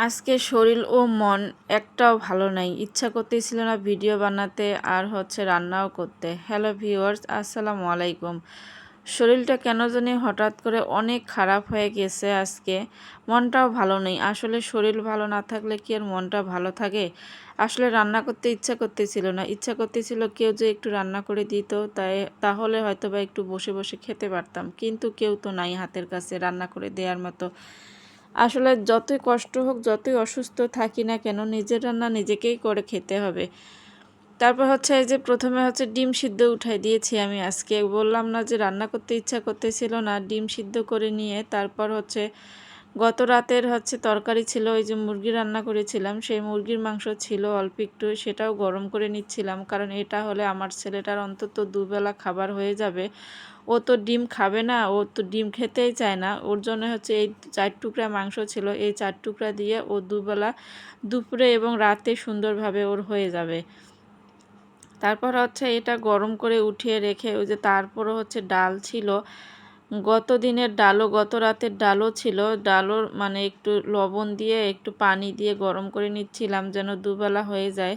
আজকে শরীর ও মন একটাও ভালো নাই। ইচ্ছা করতেছিল না ভিডিও বানাতে আর হচ্ছে রান্নাও করতে। হ্যালো ভিউয়ার্স, আসসালামু আলাইকুম। শরীরটা কেন জানি হঠাৎ করে অনেক খারাপ হয়ে গেছে আজকে। মনটাও ভালো নেই। আসলে শরীর ভালো না থাকলে কি আর মনটা ভালো থাকে? আসলে রান্না করতে ইচ্ছা করতেছিল না। ইচ্ছা করতেছিল কেউ যে একটু রান্না করে দিত, তাই তাহলে হয়তো বা একটু বসে বসে খেতে পারতাম। কিন্তু কেউ তো নাই হাতের কাছে রান্না করে দেওয়ার মতো। আসলে যতই কষ্ট হোক, যতই অসুস্থ থাকি না কেন, নিজের রান্না নিজেকেই করে খেতে হবে। তারপর হচ্ছে এই যে প্রথমে হচ্ছে ডিম সিদ্ধ উঠাই দিয়েছি আমি আজকে। বললাম না যে রান্না করতে ইচ্ছা করতেছিল না, ডিম সিদ্ধ করে নিয়ে তারপর হচ্ছে গত রাতের হচ্ছে তরকারি ছিল, ওই যে মুরগি রান্না করেছিলাম, সেই মুরগির মাংস ছিল, অল্প একটু, সেটাও গরম করে নিচ্ছিলাম, কারণ এটা হলে আমার ছেলেটার অন্তত দুবেলা খাবার হয়ে যাবে। ও তো ডিম খাবে না, ও তো ডিম খেতেই চায় না, ওর জন্য হচ্ছে এই চার টুকরা মাংস ছিল, এই চার টুকরা দিয়ে ও দুবেলা দুপুরে এবং রাতে সুন্দরভাবে ওর হয়ে যাবে। তারপর হচ্ছে এটা গরম করে উঠিয়ে রেখে, ওই যে তারপরও হচ্ছে ডাল ছিল গত দিনের ডালও গত রাতের ডালও ছিল। ডালও মানে একটু লবণ দিয়ে, একটু পানি দিয়ে গরম করে নিচ্ছিলাম যেন দুবেলা হয়ে যায়।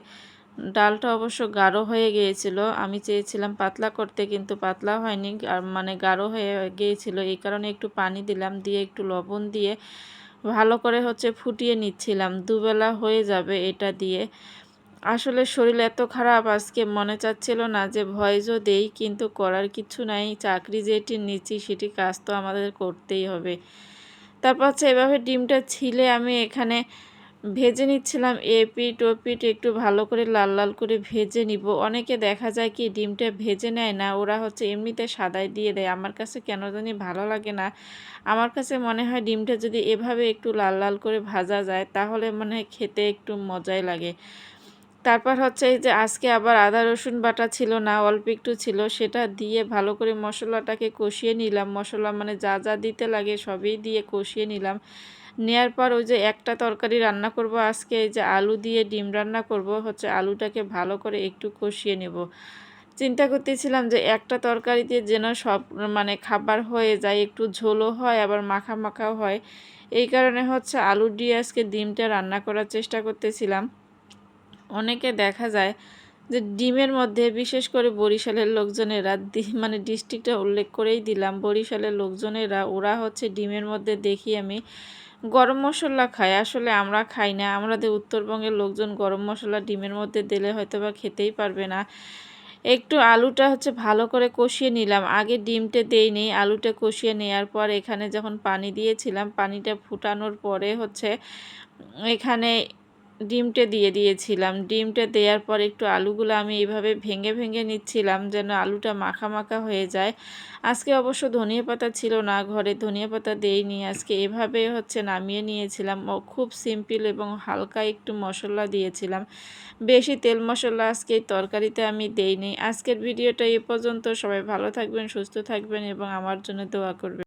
ডালটা অবশ্য গাঢ় হয়ে গিয়েছিল। আমি চেয়েছিলাম পাতলা করতে, কিন্তু পাতলা হয়নি, আর মানে গাঢ় হয়ে গিয়েছিল। এই কারণে একটু পানি দিলাম, দিয়ে একটু লবণ দিয়ে ভালো করে হচ্ছে ফুটিয়ে নিচ্ছিলাম। দুবেলা হয়ে যাবে এটা দিয়ে। আসলে শরীর এত খারাপ, আজকে মনে চাচ্ছিল না যে ভয়েসও দেই, কিন্তু করার কিছু নাই। চাকরি যেটি নিচ্ছি, সেটি কাজ তো আমাদের করতেই হবে। তারপর হচ্ছে এভাবে ডিমটা ছিলে, আমি এখানে ভেজে নিচ্ছিলাম। এ পিঠ ও একটু ভালো করে লাল লাল করে ভেজে নিব। অনেকে দেখা যায় কি ডিমটা ভেজে নেয় না, ওরা হচ্ছে এমনিতে সাদাই দিয়ে দেয়। আমার কাছে কেন জানি ভালো লাগে না। আমার কাছে মনে হয় ডিমটা যদি এভাবে একটু লাল লাল করে ভাজা যায়, তাহলে মনে হয় খেতে একটু মজাই লাগে। তারপর হচ্ছে এই যে আজকে আবার আদা, রসুন বাটা ছিল না, অল্প একটু ছিল, সেটা দিয়ে ভালো করে মশলাটাকে কষিয়ে নিলাম। মশলা মানে যা যা দিতে লাগে সবই দিয়ে কষিয়ে নিলাম। নেয়ার পর ওই যে একটা তরকারি রান্না করব আজকে, এই যে আলু দিয়ে ডিম রান্না করব, হচ্ছে আলুটাকে ভালো করে একটু কষিয়ে নেব। চিন্তা করতেছিলাম যে একটা তরকারি দিয়ে যেন সব মানে খাবার হয়ে যায়, একটু ঝোলও হয়, আবার মাখা মাখাও হয়। এই কারণে হচ্ছে আলু দিয়ে আজকে ডিমটা রান্না করার চেষ্টা করতেছিলাম। অনেকে দেখা যায় যে ডিমের মধ্যে বিশেষ করে বরিশালের লোকজনেরা মানে ডিস্ট্রিক্টটা উল্লেখ করেই দিলাম, বরিশালের লোকজনেরা, ওরা হচ্ছে ডিমের মধ্যে দেখি আমি গরম মশলা খায়। আসলে আমরা খাই না, আমাদের উত্তরবঙ্গের লোকজন গরম মশলা ডিমের মধ্যে দিলে হয়তো বা খেতেই পারবে না। একটু আলুটা হচ্ছে ভালো করে কষিয়ে নিলাম, আগে ডিমটা দেইনি আলুটা কষিয়ে নেওয়ার পর এখানে যখন পানি দিয়েছিলাম, পানিটা ফুটানোর পরে হচ্ছে এখানে ডিমটা দিয়ে দিয়েছিলাম। ডিমটা দেওয়ার পর একটু আলুগুলো আমি এইভাবে ভেঙে ভেঙে নিচ্ছিলাম যেন আলুটা মাখা মাখা হয়ে যায়। আজকে অবশ্য ধনিয়া পাতা ছিল না, ঘরে ধনিয়া পাতা দেইনি। আজকে এভাবে হচ্ছে নামিয়ে নিয়েছিলাম। খুব সিম্পল এবং হালকা একটু মশলা দিয়েছিলাম। বেশি তেল মশলা আজকে তরকারিতে আমি দেইনি। আজকের ভিডিওটা এ পর্যন্ত। সবাই ভালো থাকবেন, সুস্থ থাকবেন এবং আমার জন্য দোয়া করবেন।